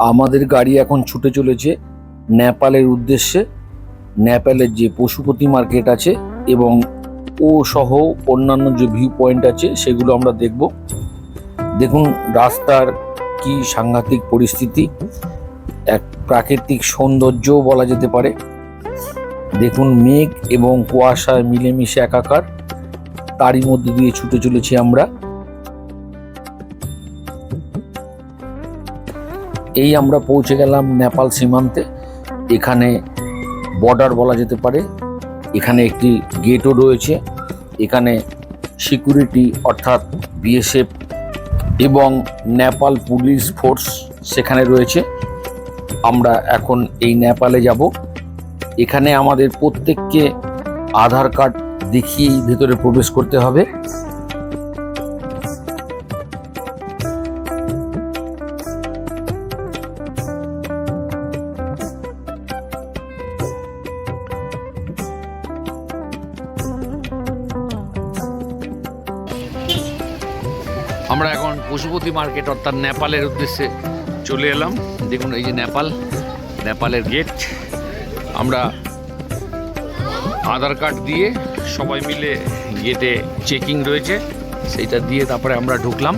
আমাদের গাড়ি এখন ছুটে চলেছে নেপালের উদ্দেশ্যে। নেপালের যে পশুপতি মার্কেট আছে এবং ও সহ অন্যান্য যে ভিউ পয়েন্ট আছে সেগুলো আমরা দেখব। দেখুন রাস্তার কি সাংঘাতিক পরিস্থিতি, এক প্রাকৃতিক সৌন্দর্যও বলা যেতে পারে। দেখুন মেঘ এবং কুয়াশায় মিলেমিশে একাকার, তারই মধ্যে দিয়ে ছুটে চলেছি আমরা। এই আমরা পৌঁছে গেলাম নেপাল সীমান্তে। এখানে বর্ডার বলা যেতে পারে। এখানে একটি গেটও রয়েছে। এখানে সিকিউরিটি অর্থাৎ বিএসএফ এবং নেপাল পুলিশ ফোর্স সেখানে রয়েছে। আমরা এখন এই নেপালে যাব। এখানে আমাদের প্রত্যেককে আধার কার্ড দেখিয়েই ভেতরে প্রবেশ করতে হবে। মার্কেট অর্থাৎ নেপালের উদ্দেশ্যে চলে এলাম। দেখুন এই যে নেপাল, নেপালের গেট আমরা আধার কার্ড দিয়ে সবাই মিলে গেটে চেকিং রয়েছে। সেইটা দিয়ে তারপরে আমরা ঢুকলাম।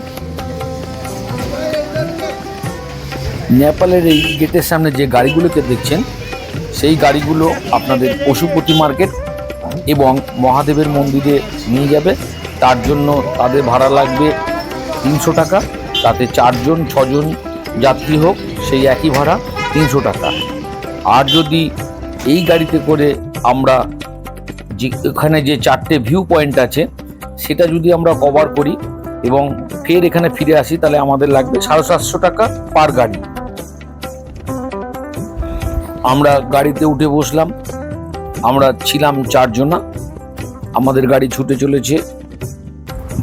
নেপালের এই গেটের সামনে যে গাড়িগুলোকে দেখছেন, সেই গাড়িগুলো আপনাদের পশুপতি মার্কেট এবং মহাদেবের মন্দিরে নিয়ে যাবে। তার জন্য তাদের ভাড়া লাগবে তিনশো টাকা। তাতে চারজন, ছজন যাত্রী হোক, সেই একই ভাড়া, তিনশো টাকা। আর যদি এই গাড়িতে করে আমরা যে, এখানে যে চারটে ভিউ পয়েন্ট আছে, সেটা যদি আমরা কভার করি এবং ফের এখানে ফিরে আসি, তাহলে আমাদের লাগবে সাড়ে সাতশো টাকা পার গাড়ি। আমরা গাড়িতে উঠে বসলাম। আমরা ছিলাম চারজনা। আমাদের গাড়ি ছুটে চলেছে।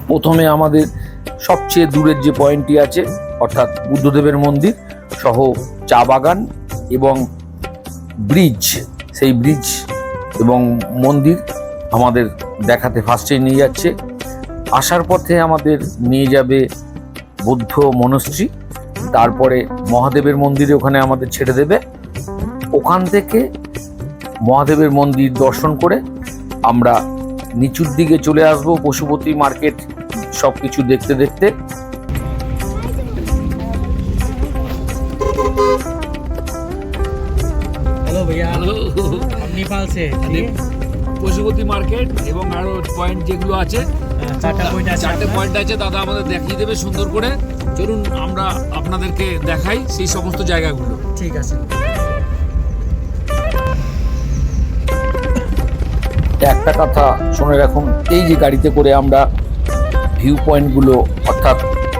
প্রথমে আমাদের সবচেয়ে দূরের যে পয়েন্টটি আছে, অর্থাৎ বুদ্ধদেবের মন্দির, সহ চা বাগান এবং ব্রিজ, সেই ব্রিজ এবং মন্দির আমাদের দেখাতে ফার্স্টে নিয়ে যাচ্ছে। আসার পথে আমাদের নিয়ে যাবে বুদ্ধ মনস্ট্রি তারপরে মহাদেবের মন্দিরে ওখানে আমাদের ছেড়ে দেবে। ওখান থেকে মহাদেবের মন্দির দর্শন করে আমরা নিচুর দিকে চলে আসব, পশুপতি মার্কেট সব কিছু দেখতে দেখতে। হ্যালো ভাইয়া। মানে পশুপতি মার্কেট এবং আরও পয়েন্ট যেগুলো আছে হ্যাঁ, চারটে পয়েন্ট আছে দাদা আমাদের দেখিয়ে দেবে সুন্দর করে। চলুন আমরা আপনাদেরকে দেখাই সেই সমস্ত জায়গাগুলো। ঠিক আছে। একটা কথা শুনে রাখুন এই যে গাড়িতে করে আমরা ভিউ পয়েন্টগুলো অর্থাৎ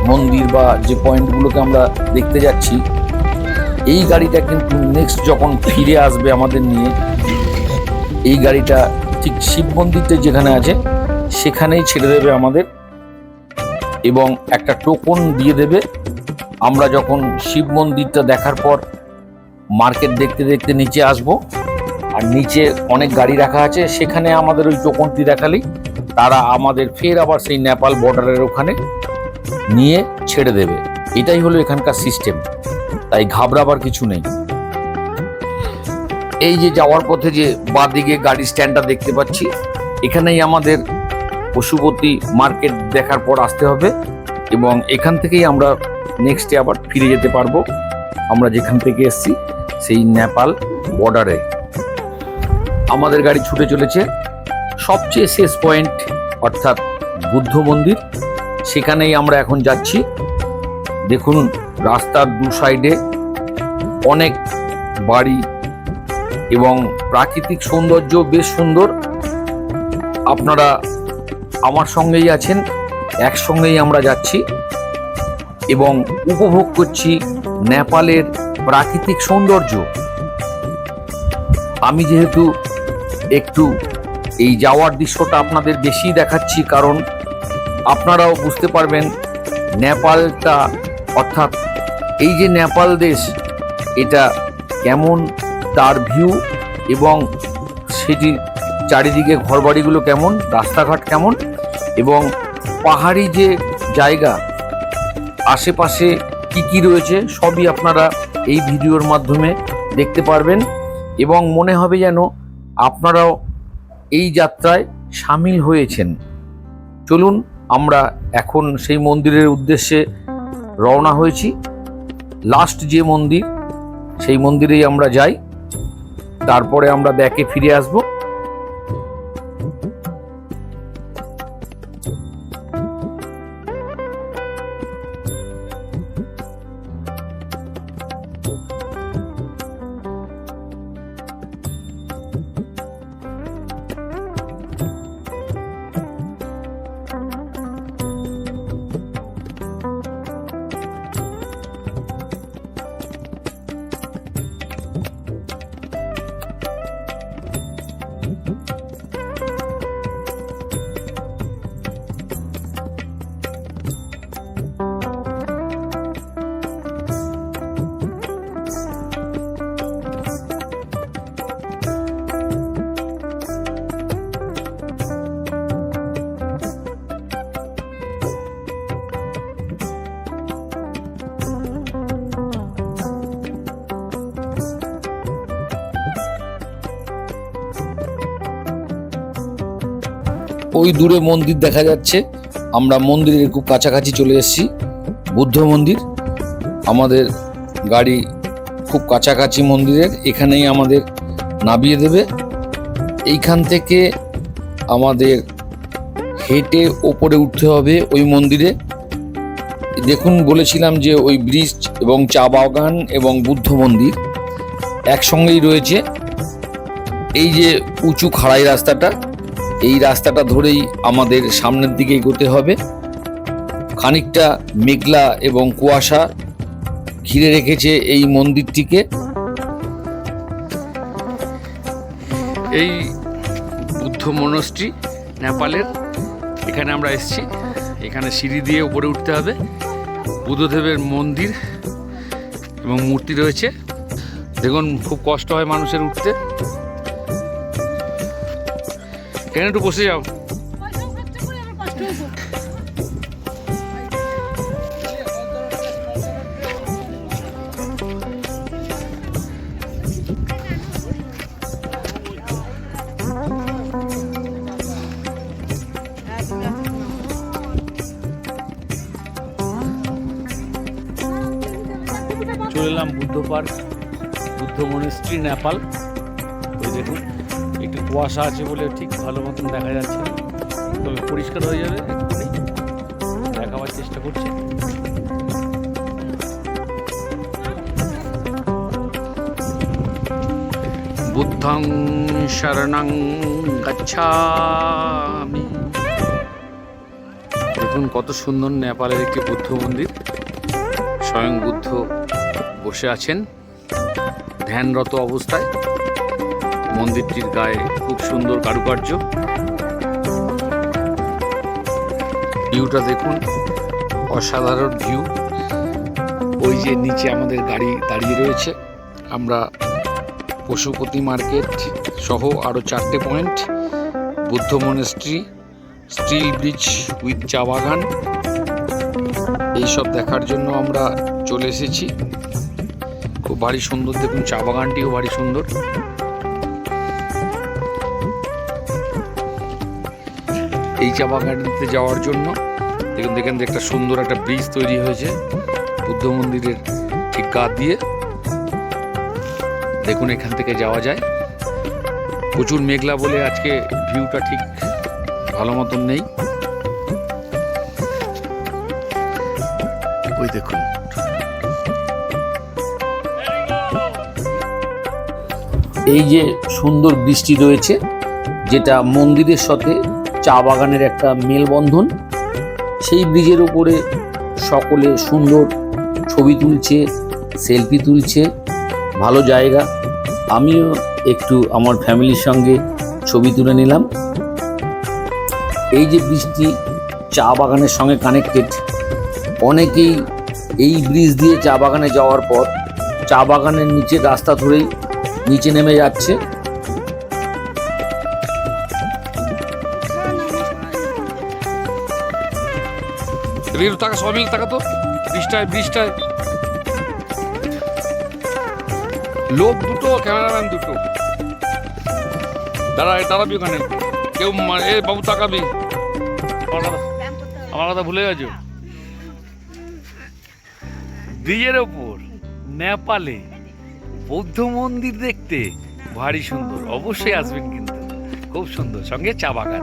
মন্দির বা যে পয়েন্টগুলোকে আমরা দেখতে যাচ্ছি, এই গাড়িটা কিন্তু নেক্সট যখন ফিরে আসবে আমাদের নিয়ে, এই গাড়িটা ঠিক শিব মন্দিরটা যেখানে আছে, সেখানেই ছেড়ে দেবে আমাদের এবং একটা টোকন দিয়ে দেবে। আমরা যখন শিব মন্দিরটা দেখার পর মার্কেট দেখতে দেখতে নিচে আসব, আর নিচে অনেক গাড়ি রাখা আছে, সেখানে আমাদের ওই টোকনটি দেখালেই তারা আমাদের ফের আবার সেই নেপাল বর্ডারের ওখানে নিয়ে ছেড়ে দেবে। এটাই হলো এখানকার সিস্টেম তাই ঘাবড়াবার কিছু নেই। এই যে যাওয়ার পথে যে বাঁদিকে গাড়ি স্ট্যান্ডটা দেখতে পাচ্ছি, এখানেই আমাদের পশুপতি মার্কেট দেখার পর আসতে হবে এবং এখান থেকেই আমরা নেক্সটে আবার ফিরে যেতে পারব। আমরা যেখান থেকে এসেছি, সেই নেপাল বর্ডারে আমাদের গাড়ি ছুটে চলেছে। সবচেয়ে শেষ পয়েন্ট অর্থাৎ বুদ্ধ মন্দির। সেখানেই আমরা এখন যাচ্ছি। দেখুন, রাস্তার দু সাইডে অনেক বাড়ি এবং প্রাকৃতিক সৌন্দর্য বেশ সুন্দর। আপনারা আমার সঙ্গেই আছেন, একসঙ্গেই আমরা যাচ্ছি এবং উপভোগ করছি নেপালের প্রাকৃতিক সৌন্দর্য। আমি যেহেতু একটু এই যাওয়ার দৃশ্যটা আপনাদের বেশি দেখাচ্ছি, কারণ আপনারাও বুঝতে পারবেন নেপালটা, অর্থাৎ এই যে নেপাল দেশ, এটা কেমন তার ভিউ এবং সেটির চারিদিকে ঘরবাড়িগুলো কেমন, রাস্তাঘাট কেমন এবং পাহাড়ি যে জায়গা, আশেপাশে কি কি রয়েছে, সবই আপনারা এই ভিডিওর মাধ্যমে দেখতে পারবেন এবং মনে হবে যেন আপনারাও এই যাত্রায় সামিল হয়েছেন। চলুন, আমরা এখন সেই মন্দিরের উদ্দেশ্যে রওনা হয়েছি। লাস্ট যে মন্দির, সেই মন্দিরেই আমরা যাই। তারপরে আমরা ব্যাকে ফিরে আসব। ওই দূরে মন্দির দেখা যাচ্ছে। আমরা মন্দিরের খুব কাছাকাছি চলে এসেছি। বুদ্ধ মন্দির। আমাদের গাড়ি খুব কাছাকাছি মন্দিরের। এখানেই আমাদের নামিয়ে দেবে। এইখান থেকে আমাদের হেঁটে ওপরে উঠতে হবে ওই মন্দিরে। দেখুন, বলেছিলাম যে ওই ব্রিজ এবং চা বাগান এবং বুদ্ধ মন্দির একসঙ্গেই রয়েছে। এই যে উঁচু খাড়াই রাস্তাটা এই রাস্তাটা ধরেই আমাদের সামনের দিকে এগোতে হবে। খানিকটা মেঘলা এবং কুয়াশা ঘিরে রেখেছে এই মন্দিরটিকে। এই বুদ্ধ মনস্ট্রি নেপালের। এখানে আমরা এসেছি। এখানে সিঁড়ি দিয়ে উপরে উঠতে হবে। বুদ্ধদেবের মন্দির এবং মূর্তি রয়েছে। দেখুন, খুব কষ্ট হয় মানুষের উঠতে। এখানে একটু বসে যাও চলে এলাম বুদ্ধ পার্ক বুদ্ধ মনিস্ট্রি নেপাল। ওই দেখুন। একটু কুয়াশা আছে বলে ঠিক ভালো মতন দেখা যাচ্ছে না। তবে পরিষ্কার হয়ে যাবে দেখাবার চেষ্টা করছি। বুদ্ধং শরণং গচ্ছামি। দেখুন কত সুন্দর নেপালের একটি বুদ্ধ মন্দির। স্বয়ং বুদ্ধ বসে আছেন ধ্যানরত অবস্থায়। মন্দিরটির গায়ে খুব সুন্দর কারুকার্য। ভিউটা দেখুন, অসাধারণ ভিউ। ওই যে নিচে আমাদের গাড়ি দাঁড়িয়ে রয়েছে। আমরা পশুপতি মার্কেট সহ আরও চারটে point, Buddha monastery, steel bridge with চা বাগান। এইসব দেখার জন্য আমরা চলে এসেছি। খুব ভারী সুন্দর, দেখুন চা বাগানটিও ভারী সুন্দর। এই চা বাগানটিতে যাওয়ার জন্য। দেখুন, দেখেন যে একটা সুন্দর একটা ব্রিজ তৈরি হয়েছে বুদ্ধ মন্দিরের ঠিক গা দিয়ে। দেখুন, এখান থেকে যাওয়া যায়। প্রচুর মেঘলা বলে আজকে ভিউটা ঠিক ভালো মতন নেই। ওই দেখুন। এই যে সুন্দর বৃষ্টি রয়েছে, যেটা মন্দিরের সাথে চা বাগানের একটা মেলবন্ধন। সেই ব্রিজের উপরে সকলে সুন্দর ছবি তুলছে, সেলফি তুলছে, ভালো জায়গা। আমিও একটু আমার ফ্যামিলির সঙ্গে ছবি তুলে নিলাম। এই যে ব্রিজটি চা বাগানের সঙ্গে কানেক্টেড, অনেকেই এই ব্রিজ দিয়ে চা বাগানে যাওয়ার পর চা বাগানের নিচে রাস্তা ধরেই নিচে নেমে যাচ্ছে। একটু টাকা সবাই মিলে টাকা তো? বৃষ্টায় বৃষ্টায় লোক দুটো, ক্যামেরাম্যান দুটো। দাঁড়া দাঁড়াবি ওখানে। কেউ এ বাবু তাকাবি। আমার কথা ভুলে গেছো? ব্রিজের ওপর, নেপালে বৌদ্ধ মন্দির দেখতে ভারী সুন্দর। অবশ্যই আসবেন কিন্তু। খুব সুন্দর। সঙ্গে চা বাগান।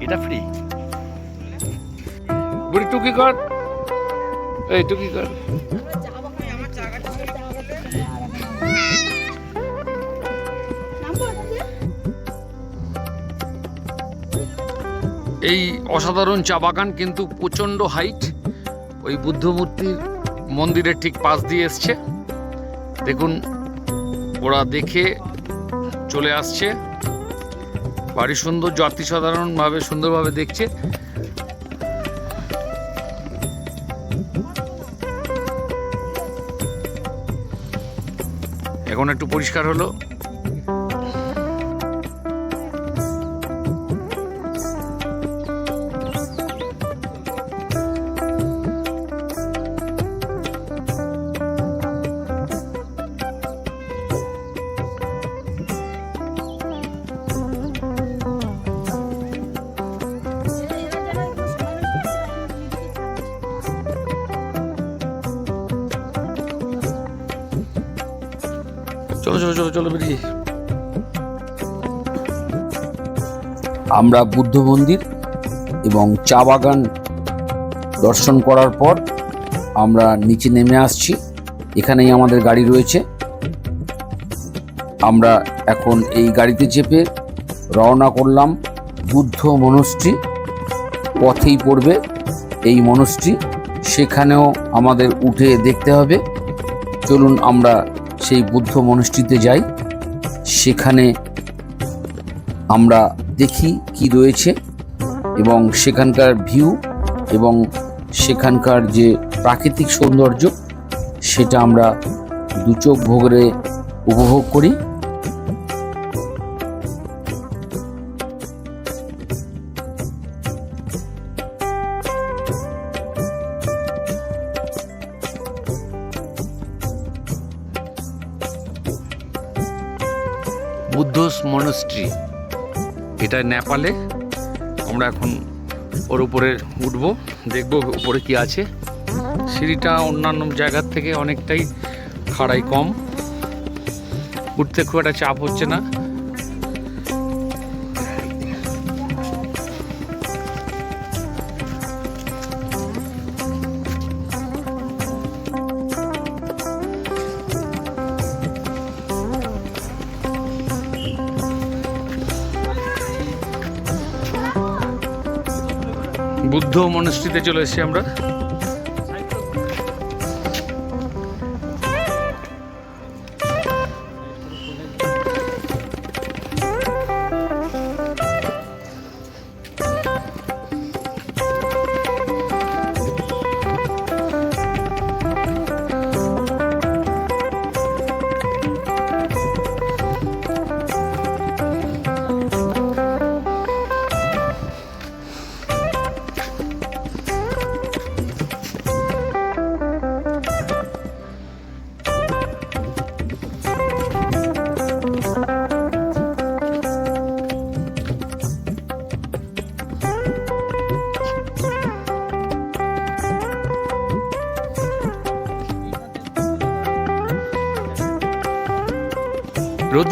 এটা ফ্রি বুড়ি কর। এই কর। এই অসাধারণ চা বাগান কিন্তু প্রচণ্ড হাইট। ওই বুদ্ধ মূর্তির মন্দিরের ঠিক পাশ দিয়ে এসছে। দেখুন, ওরা দেখে চলে আসছে। বাড়ি সুন্দর জাতি সাধারণভাবে সুন্দরভাবে দেখছে। এখন একটু পরিষ্কার হলো। চলো চলো চলো চলো বেরিয়ে আমরা বুদ্ধ মন্দির এবং চা বাগান দর্শন করার পর আমরা নিচে নেমে আসছি। এখানেই আমাদের গাড়ি রয়েছে। আমরা এখন এই গাড়িতে চেপে রওনা করলাম বুদ্ধ মনস্ট্রি পথেই পড়বে এই মনস্ট্রি সেখানেও আমাদের উঠে দেখতে হবে। চলুন আমরা সেই বুদ্ধ মনস্ট্রিতে যাই, সেখানে আমরা দেখি কি রয়েছে এবং সেখানকার ভিউ এবং সেখানকার যে প্রাকৃতিক সৌন্দর্য, সেটা আমরা দু চোখ ভোগরে উপভোগ করি। নেপালে। আমরা এখন ওর উপরে উঠবো, দেখব উপরে কি আছে। সিঁড়িটা অন্যান্য জায়গার থেকে অনেকটাই খাড়াই কম। উঠতে খুব একটা চাপ হচ্ছে না। বুদ্ধ মনস্ট্রিতে চলে এসেছি আমরা।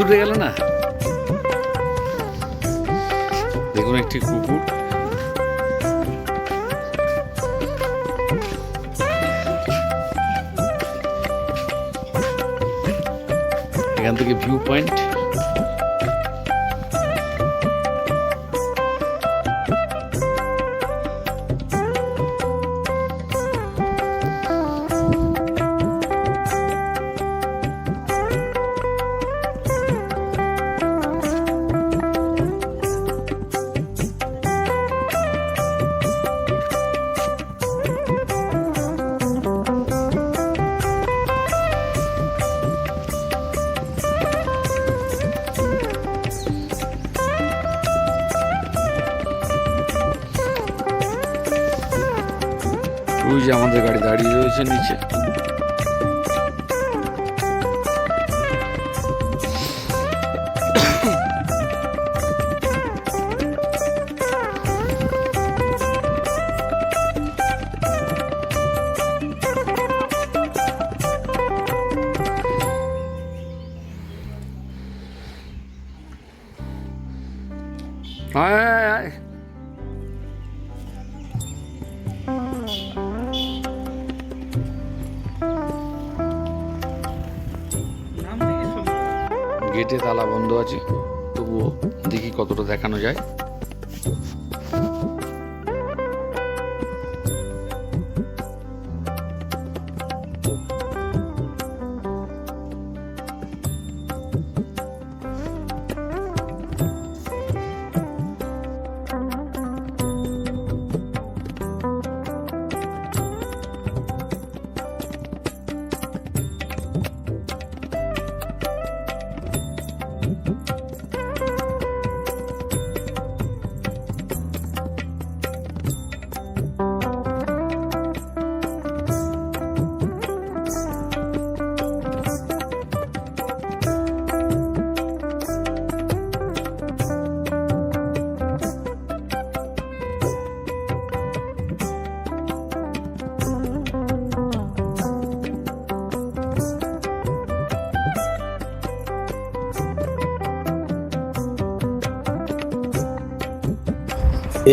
উঠে গেল না? দেখুন একটি কুকুর। এখান থেকে ভিউ পয়েন্ট যে আমাদের গাড়ি দাঁড়িয়ে রয়েছে নিচে।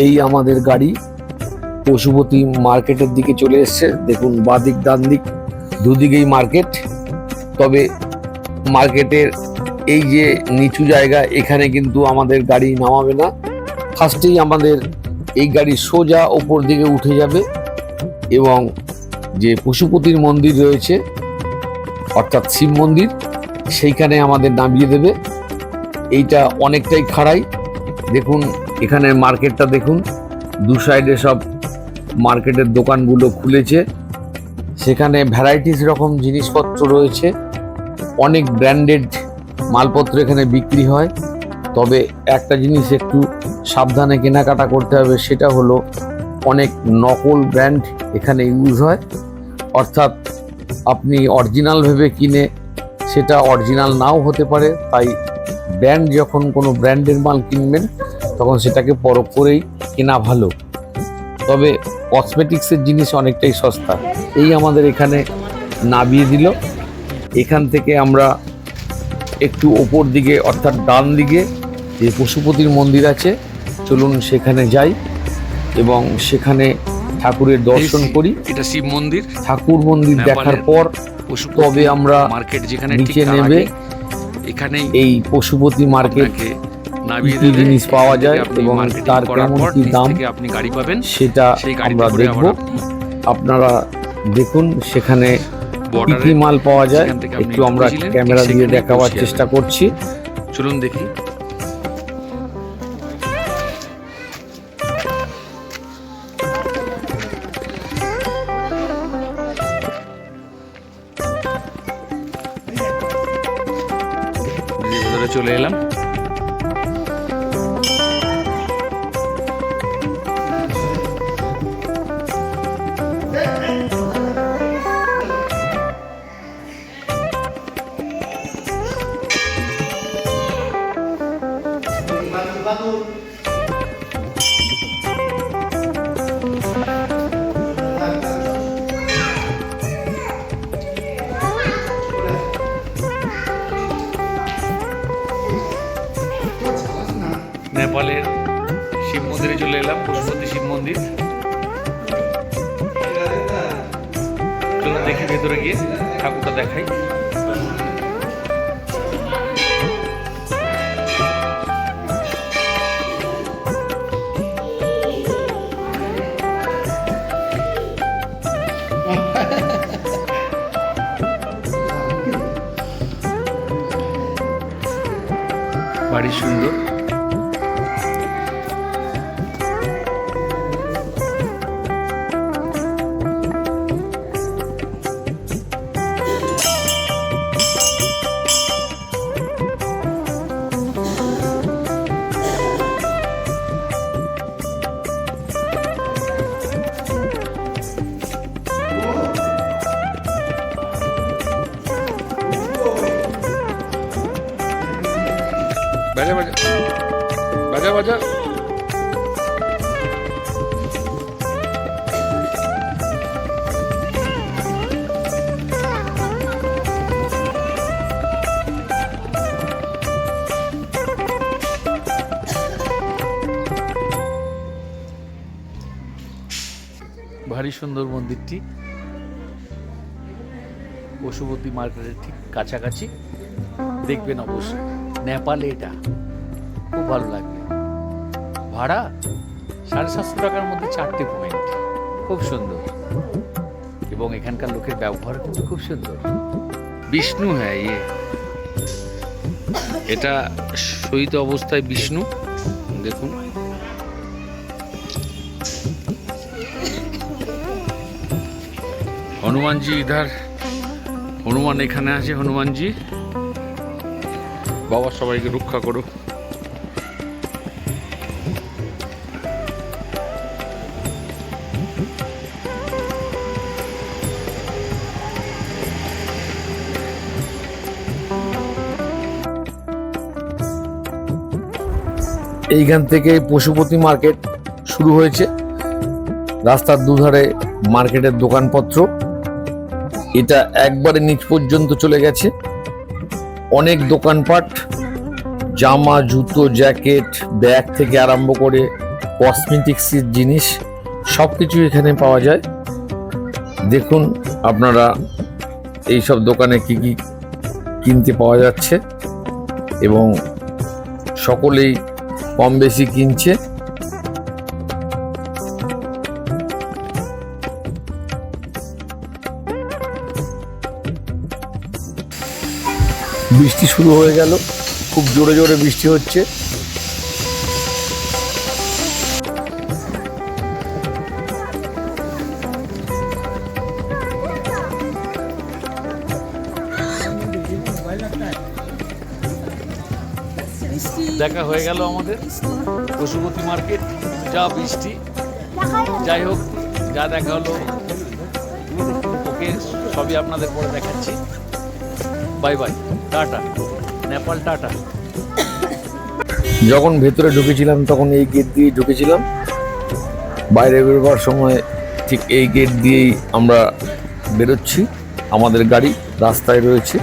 এই আমাদের গাড়ি পশুপতি মার্কেটের দিকে চলে এসছে। দেখুন, বাদিক, ডান দিক, দুদিকেই মার্কেট। তবে মার্কেটের এই যে নিচু জায়গা, এখানে কিন্তু আমাদের গাড়ি নামাবে না। ফার্স্টেই আমাদের এই গাড়ি সোজা ওপর দিকে উঠে যাবে এবং যে পশুপতির মন্দির রয়েছে, অর্থাৎ শিব মন্দির, সেইখানে আমাদের নামিয়ে দেবে। এইটা অনেকটাই খাড়াই। দেখুন এখানে মার্কেটটা দেখুন। দু সাইডে সব মার্কেটের দোকানগুলো খুলেছে। সেখানে ভ্যারাইটিস রকম জিনিসপত্র রয়েছে। অনেক ব্র্যান্ডেড মালপত্র এখানে বিক্রি হয়। তবে একটা জিনিস একটু সাবধানে কেনাকাটা করতে হবে, সেটা হলো অনেক নকল ব্র্যান্ড এখানে ইউজ হয়। অর্থাৎ আপনি অরিজিনাল ভেবে কিনে, সেটা অরিজিনাল নাও হতে পারে, তাই ব্র্যান্ড যখন কোনো ব্র্যান্ডের মাল কিনবেন তখন সেটাকে পরখ করেই কেনা ভালো। তবে কসমেটিক্সের জিনিস অনেকটাই সস্তা। এই আমাদের এখানে নামিয়ে দিল। এখান থেকে আমরা একটু ওপর দিকে অর্থাৎ ডান দিকে যে পশুপতির মন্দির আছে চলুন সেখানে যাই এবং সেখানে ঠাকুরের দর্শন করি। এটা শিব মন্দির। ঠাকুর মন্দির দেখার পর তবে আমরা মার্কেট যেখানে নিচে ঠিক এখানেই এই পশুপতি মার্কেট কি জিনিস পাওয়া যায় এবং তার কেমন কি দাম আপনি গাড়ি পাবেন। সেটা আমরা দেখব। আপনারা দেখুন সেখানে কি কি মাল পাওয়া যায়। একটু আমরা ক্যামেরা দিয়ে দেখাবার চেষ্টা করছি। চলুন দেখি। চলে এলাম। চলুন দেখি ভেতরে গিয়ে ঠাকুরটা দেখাই। বাড়ি সুন্দর। বাজা বাজা। ভারী সুন্দর মন্দিরটি পশুপতি মার্কেটের ঠিক কাছাকাছি। দেখবেন অবশ্যই। নেপালে এটা। খুব ভালো লাগবে। ভাড়া সাড়ে সাতশো টাকার মধ্যে চারটে পয়েন্ট খুব সুন্দর। এবং এখানকার লোকের ব্যবহার কিন্তু খুব সুন্দর। বিষ্ণু হ্যাঁ ইয়ে। এটা শহীদ অবস্থায় বিষ্ণু। দেখুন। হনুমানজি ইধার। হনুমান এখানে আছে, হনুমানজি। বাবা সবাইকে রক্ষা করো এইখান থেকে পশুপতি মার্কেট শুরু হয়েছে। রাস্তার দুধারে মার্কেটের দোকানপত্র। এটা একবারে নিচ পর্যন্ত চলে গেছে। অনেক দোকানপাট, জামা, জুতো, জ্যাকেট, ব্যাগ থেকে আরম্ভ করে কসমেটিক্সের জিনিস সব কিছু এখানে পাওয়া যায়। দেখুন আপনারা এই সব দোকানে কি কি কিনতে পাওয়া যাচ্ছে। এবং সকলেই কম বেশি কিনছে। বৃষ্টি শুরু হয়ে গেল। খুব জোরে জোরে বৃষ্টি হচ্ছে। দেখা হয়ে গেল আমাদের পশুপতি মার্কেট, যা বৃষ্টি। যাই হোক, যা দেখা হলো, ওকে সবই আপনাদের পরে দেখাচ্ছি। Bye bye, tata, Nepal tata. যখন ভেতরে ঢুকেছিলাম, তখন এই গেট দিয়ে ঢুকেছিলাম। বাইরে বেরোবার সময় ঠিক এই গেট দিয়েই আমরা বেরোচ্ছি। আমাদের গাড়ি রাস্তায় রয়েছে।